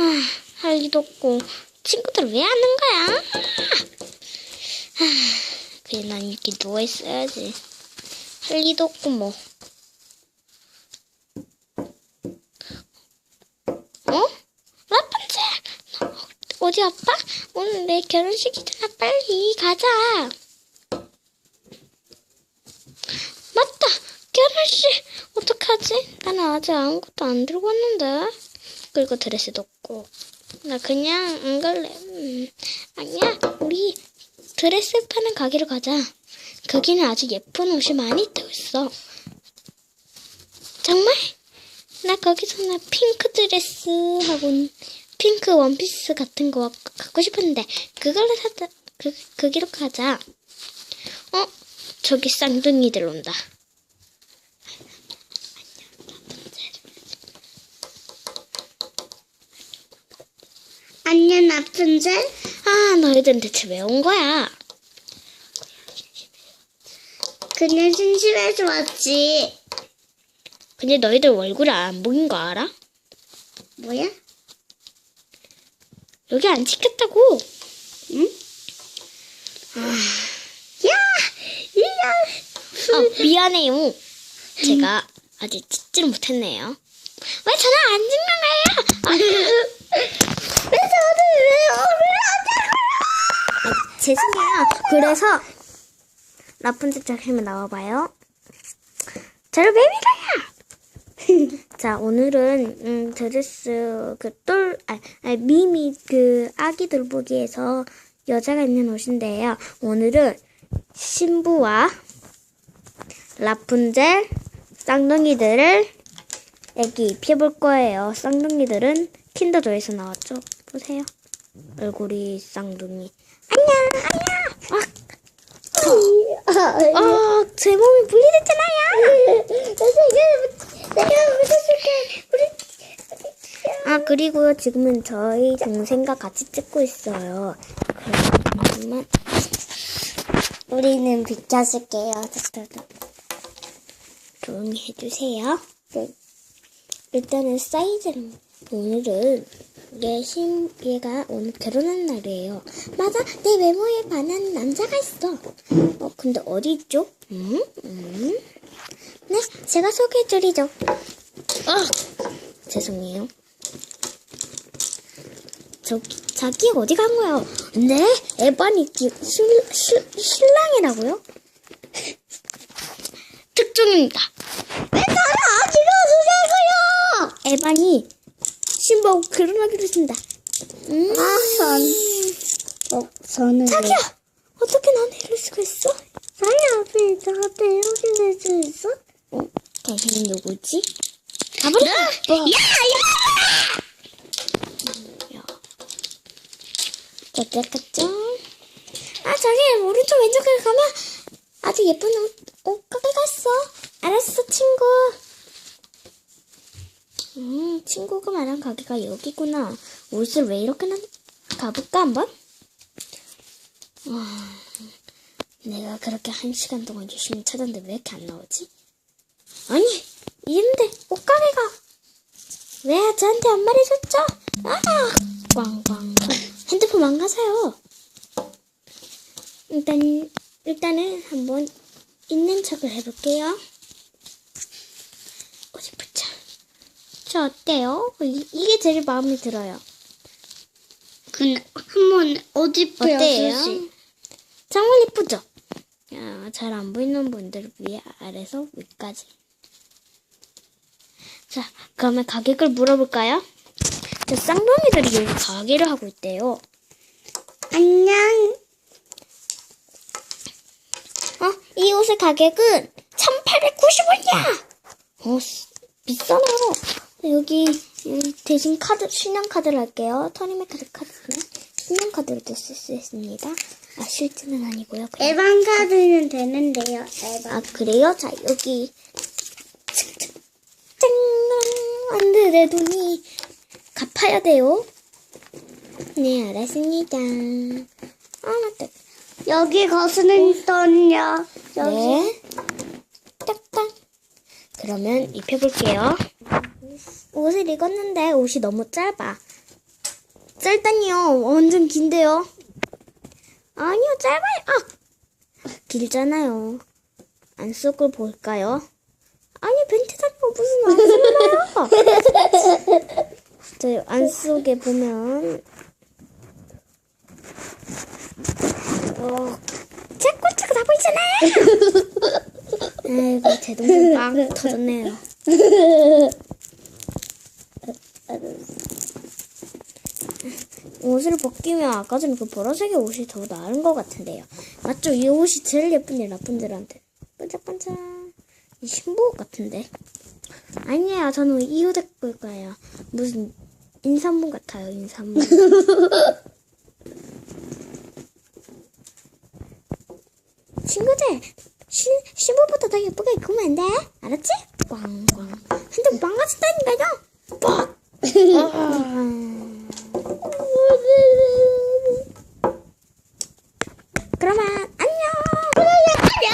아, 할 일도 없고 친구들 왜 하는 거야? 아, 그래 난 이렇게 누워 있어야지. 할 일도 없고 뭐. 어? 라푼젤 너 어디 아빠? 오늘 내 결혼식이잖아. 빨리 가자. 맞다. 결혼식 어떡하지? 나는 아직 아무것도 안 들고 왔는데. 그리고 드레스도 없고. 나 그냥 안 갈래. 음, 아니야. 우리 드레스 파는 가게로 가자. 거기는 아주 예쁜 옷이 많이 있다고 했어. 정말? 나 거기서 나 핑크 드레스 하고 핑크 원피스 같은 거 갖고 싶었는데 그걸로 사자. 그, 거기로 가자. 어? 저기 쌍둥이들 온다. 안녕, 라푼젤. 아, 너희들은 대체 왜 온 거야? 그냥 심심해서 왔지. 근데 너희들 얼굴 안 보인 거 알아? 뭐야? 여기 안 찍혔다고. 응? 야! 야! 아, 미안해요. 제가 아직 찍지를 못했네요. 왜 전화 안 찍는 거예요? 아, 왜 저를 왜 아, 죄송해요. 그래서 라푼젤 작품에 나와봐요. 저를 왜 밀어요? 자, 오늘은 음, 드레스 그 똘 아, 아, 미미 그 아기 돌보기에서 여자가 입는 옷인데요. 오늘은 신부와 라푼젤 쌍둥이들을 애기 입혀볼 거예요. 쌍둥이들은 킨더조에서 나왔죠. 보세요. 얼굴이 쌍둥이. 안녕, 안녕. 아, 아, 제 몸이 분리됐잖아요. 아, 그리고요, 지금은 저희 동생과 같이 찍고 있어요. 그러면, 우리는 비켜줄게요. 조용히 해주세요. 네. 일단은 사이즈는, 오늘은, 얘 신, 얘가 오늘 결혼한 날이에요. 맞아, 내 외모에 반한 남자가 있어. 어, 근데 어디 있죠? 음? 음? 네, 제가 소개해드리죠. 아, 죄송해요. 저, 자기 어디 간 거야? 네? 에반이 기- 실, 실, 신랑이라고요? 특종입니다. 왜 저를 어디로 주세요? 에반이 결혼하기로 했습니다. 음. 아, 전. 어, 저는. 자기야! 어떻게 난 이럴 수가 있어? 자기야, 왜 저한테 이렇게 될 수 있어? 어, 당신은 누구지? 가버려! 뭐. 야! 야! 어떡하죠? 아, 저기, 오른쪽 왼쪽을 가면 아주 예쁜 옷, 옷 가게가 있어. 알았어, 친구. 음, 친구가 말한 가게가 여기구나. 옷을 왜 이렇게 나, 가볼까, 한번? 와, 내가 그렇게 한 시간 동안 열심히 찾았는데 왜 이렇게 안 나오지? 아니, 있는데 옷가게가 왜 저한테 안 말해줬죠? 아, 꽝꽝꽝. 핸드폰 망가져요. 일단 일단은 한번 있는 척을 해볼게요. 어디 보자. 저 어때요? 이, 이게 제일 마음에 들어요. 그냥 한번 어디 어때요? 정말 예쁘죠? 잘안 보이는 분들 위에 아래서 위까지. 자, 그러면 가격을 물어볼까요? 자, 쌍둥이들이 여기 가게를 하고 있대요. 안녕. 어, 이 옷의 가격은 1,890원이야! 어, 스- 비싸네요. 여기 음, 대신 카드, 신용카드를 할게요. 터니메 카드 카드는 신용카드로 쓸 수 있습니다. 아, 실제는 아니고요. 에반 카드는 되는데요. 에반. 아 그래요? 자 여기 짠 안돼 내 돈이 갚아야 돼요. 네 알았습니다. 아 맞다. 여기 거스는 돈요. 여기. 네. 딱딱. 그러면 입혀볼게요. 옷을 입었는데 옷이 너무 짧아. 짧다니요. 완전 긴데요. 아니요, 짧아요. 아! 길잖아요. 안 쓰고 볼까요? 아니, 벤티사가 무슨 안 쓰나요? 네, 안 쓰게 보면. 어, 제 꼴찌가 다 보이잖아요? 아이고, 제 동생 빵 터졌네요. 옷을 벗기면 아까 전에 그 보라색의 옷이 더 나은 것 같은데요. 맞죠? 이 옷이 제일 예쁜데 나쁜들한테 반짝반짝 이 신부옷 같은데 아니에요. 저는 이 옷 입을 거예요. 무슨 인삼문 같아요. 인삼문. 친구들 신, 신부보다 더 예쁘게 입으면 안 돼? 알았지? 꽝꽝 한점 망가진다니까요.